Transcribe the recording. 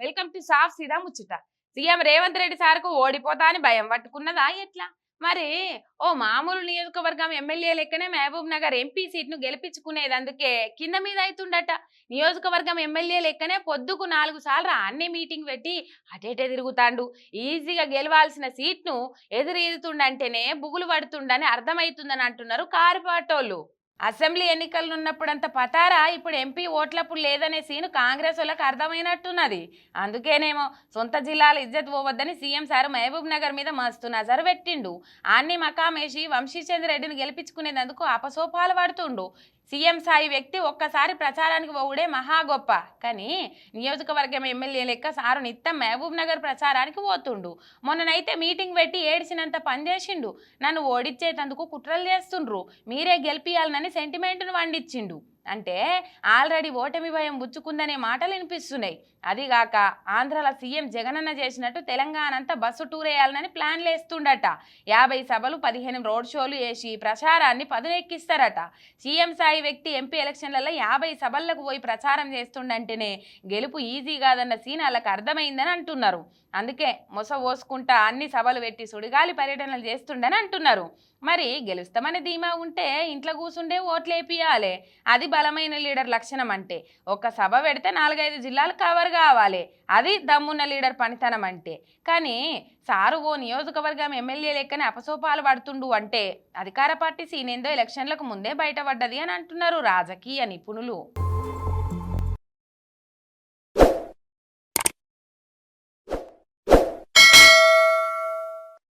Welcome to సాఫ్ సీదా ముచ్చట. సీఎం రేవంత్ రెడ్డి సార్కు ఓడిపోతా అని భయం పట్టుకున్నదా ఎట్లా? మరి ఓ మామూలు నియోజకవర్గం ఎమ్మెల్యే లెక్కనే మహబూబ్ నగర్ ఎంపీ సీట్ను గెలిపించుకునేది అందుకే కింద మీద అవుతుండట నియోజకవర్గం ఎమ్మెల్యే లెక్కనే పొద్దుకు నాలుగు సార్లు అన్ని మీటింగ్ పెట్టి అటేటే తిరుగుతాండు. ఈజీగా గెలవాల్సిన సీట్ను ఎదురీదుతుండంటేనే బుగులు పడుతుండని అర్థమవుతుందని అంటున్నారు కారు పాటోళ్ళు. అసెంబ్లీ ఎన్నికలు ఉన్నప్పుడంత పతారా? ఇప్పుడు ఎంపీ ఓట్లప్పుడు లేదనే సీను కాంగ్రెస్ వాళ్ళకి అర్థమైనట్టున్నది. అందుకేనేమో సొంత జిల్లాల ఇజ్జత్ పోవద్దని సీఎం సార్ మహబూబ్ నగర్ మీద మస్తు నజరు పెట్టిండు. ఆన్ని మకామేసి వంశీచంద్ర రెడ్డిని గెలిపించుకునేందుకు అపసోపాలు పడుతుండు. సీఎం సాయి వ్యక్తి ఒక్కసారి ప్రచారానికి పోవుడే మహా గొప్ప. కానీ నియోజకవర్గం ఎమ్మెల్యే లెక్క సారు నిత్తం మహబూబ్ నగర్ ప్రచారానికి పోతుండు. మొన్ననైతే మీటింగ్ పెట్టి ఏడిచినంత పనిచేసిండు నన్ను ఓడిచ్చేటందుకు కుట్రలు చేస్తుండ్రు. మీరే గెలిపియాలనని సెంటిమెంట్ను వండిచ్చిండు అంటే ఆల్రెడీ ఓటమి భయం బుచ్చుకుందనే మాటలు వినిపిస్తున్నాయి. అదిగాక ఆంధ్రాల సీఎం జగనన్న చేసినట్టు తెలంగాణ అంతా బస్సు టూర్ వేయాలని ప్లాన్లు వేస్తుండట యాభై సభలు పదిహేను రోడ్ షోలు వేసి ప్రచారాన్ని పదునెక్కిస్తారట. సీఎం స్థాయి వ్యక్తి ఎంపీ ఎలక్షన్లలో యాభై సభలకు పోయి ప్రచారం చేస్తుండంటేనే గెలుపు ఈజీ కాదన్న సీన్ వాళ్ళకి అర్థమైందని అంటున్నారు. అందుకే మొస పోసుకుంటా అన్ని సభలు పెట్టి సుడిగాలి పర్యటనలు చేస్తుండని అంటున్నారు. మరి గెలుస్తామని ధీమా ఉంటే ఇంట్లో కూర్చుండే ఓట్లేపియాలి అది బలమైన లీడర్ లక్షణం అంటే. ఒక సభ పెడితే నాలుగైదు జిల్లాలు కవర్ కావాలి. అది దమ్మున్న లీడర్ పనితనం అంటే. కానీ సారు ఓ నియోజకవర్గం ఎమ్మెల్యే లెక్కనే అపసోపాలు పడుతుండు అంటే. అధికార పార్టీ సీనేందో ఎలక్షన్లకు ముందే బయటపడ్డది అని అంటున్నారు రాజకీయ నిపుణులు.